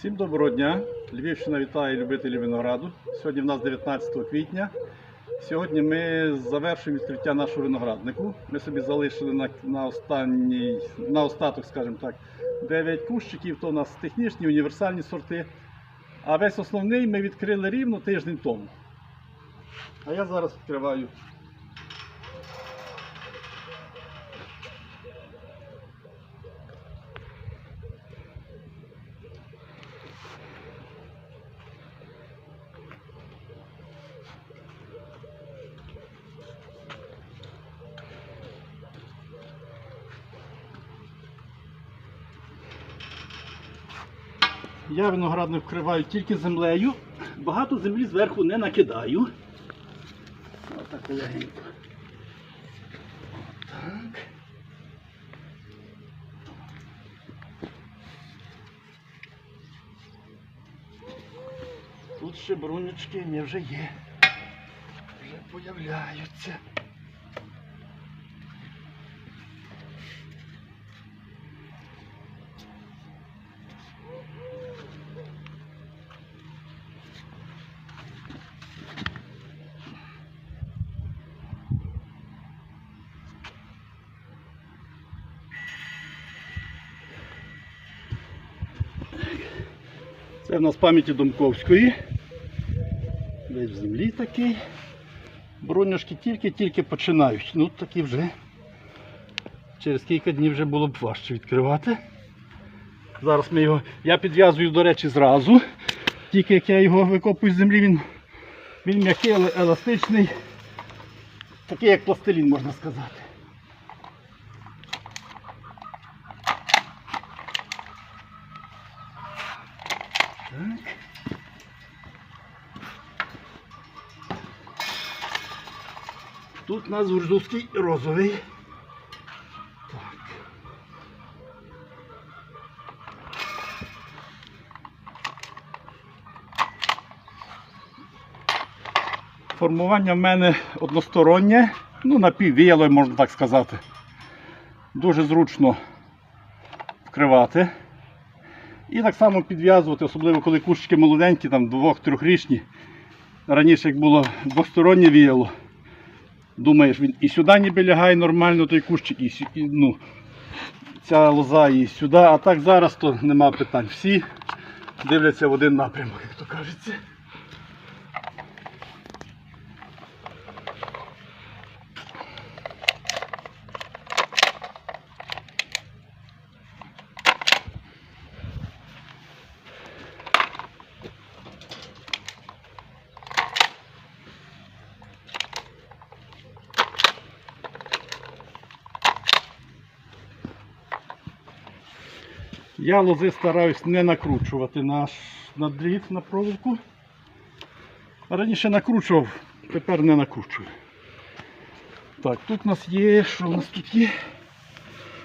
Всім доброго дня! Львівщина вітає любителів винограду. Сьогодні в нас 19 квітня. Сьогодні ми завершуємо відкриття нашого винограднику. Ми собі залишили на, на, останній, на остаток, скажімо так, 9 кущиків, то у нас технічні, універсальні сорти. А весь основний ми відкрили рівно тиждень тому. А я зараз відкриваю Я виноградник вкриваю тільки землею. Багато землі зверху не накидаю. Отак легенько. Отак. Тут ще брунючки не вже є. Вже появляються. Це в нас пам'яті Домковської. Десь в землі такий. Бронюшки тільки-тільки починають. Ну такі вже. Через кілька днів вже було б важче відкривати. Зараз ми його. Я підв'язую, до речі, зразу. Тільки як я його викопую з землі, він, він м'який, але еластичний. Такий як пластилін, можна сказати. Тут у нас гурзовський розовий. Так. Формування в мене одностороннє, ну напіввіяло, можна так сказати. Дуже зручно вкривати. І так само підв'язувати, особливо коли кущики молоденькі, там двох-трьохрічні. Раніше як було двостороннє віяло. Думаєш, він і сюди ніби лягає нормально той кущик, і, і ну, ця лоза і сюди. А так зараз то нема питань. Всі дивляться в один напрямок, як то кажеться. Я лози стараюсь не накручувати на, на дріт, на проволоку. Раніше накручував, тепер не накручую. Так, тут у нас є, що у нас тут є?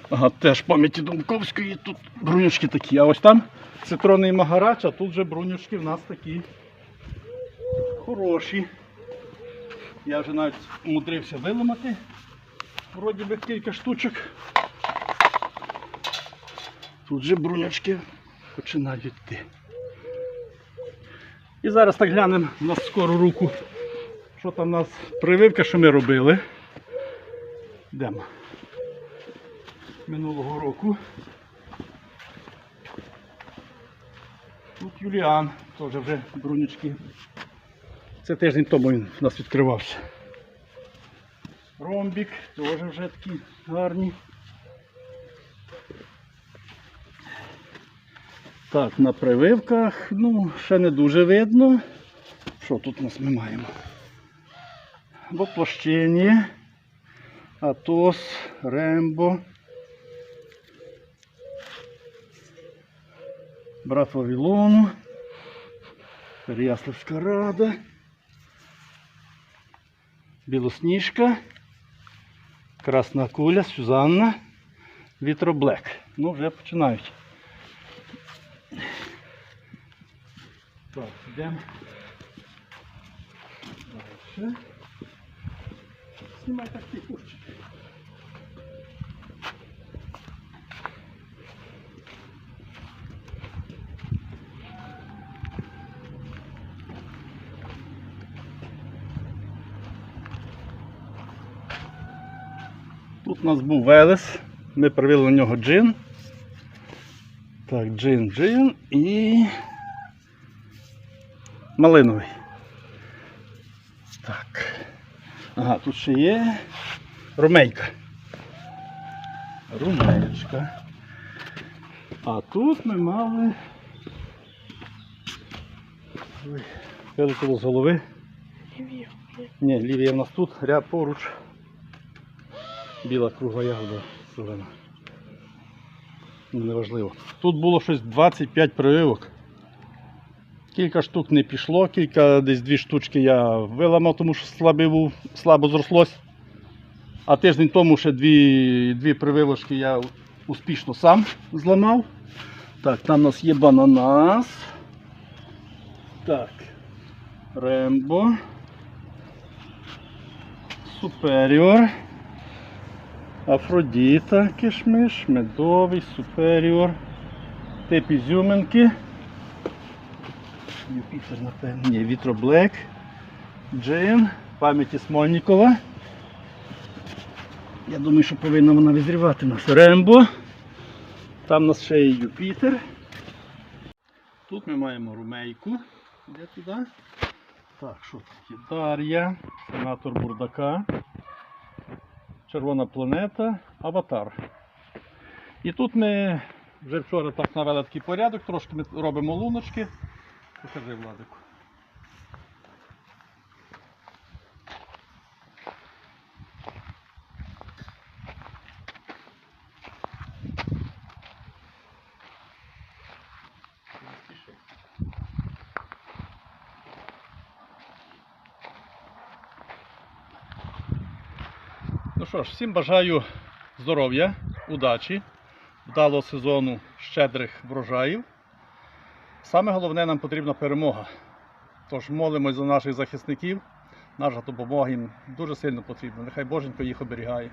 Ага, теж пам'яті Домковської, тут брунючки такі. А ось там цитронний магарач, а тут вже брунючки в нас такі хороші. Я вже навіть умудрився виламати. Вроді би кілька штучок. Тут же брунячки починають йти. І зараз так глянемо на скору руку, що там у нас прививка, що ми робили. Йдемо. Минулого року. Тут Юліан, теж вже брунячки. Це тиждень тому він у нас відкривався. Ромбік, теж вже такі гарні. Так, на прививках, ну, ще не дуже видно. Що тут нас ми маємо? Бо площині, Атос, Рембо, Брат Вавилону, Переяславська рада, Білосніжка, Красна куля, Сюзанна, Вітроблек. Ну, вже починають. Так, йдемо далі. Знімай такий курчик. Тут у нас був Велес, ми привели на нього джин. Так, джин-джин і малиновий. Так. Ага, тут ще є румейка. Румеєчка. А тут ми мали. Ой, вилетіло з голови. Лівія. Ні, лівія в нас тут, ряд поруч. Біла кругла ягода зелена. Ну, Неважливо. Тут було щось 25 прививок. Кілька штук не пішло, кілька десь дві штучки я виламав, тому що слабий був, слабо зрослось. А тиждень тому ще дві, дві прививочки я успішно сам зламав. Так, там у нас є бананас. Так. Рембо. Суперіор. Афродіта кишмиш, медовий, суперіор. Тип ізюминки. Юпітер, напевно. Ні, вітроблек. Джин. Пам'яті Смольнікова. Я думаю, що повинна вона визрівати нас. Рембо. Там у нас ще є Юпітер. Тут ми маємо румейку. Де туди? Так, що тут? Дар'я, сенатор Бурдака, Червона планета, Аватар. І тут ми вже вчора так навели такий порядок, трошки ми робимо луночки. Покажи Владику. Ну що ж, всім бажаю здоров'я, удачі, вдалого сезону щедрих врожаїв. Саме головне нам потрібна перемога. Тож молимось за наших захисників. Наша допомога їм дуже сильно потрібна. Нехай Боженько їх оберігає.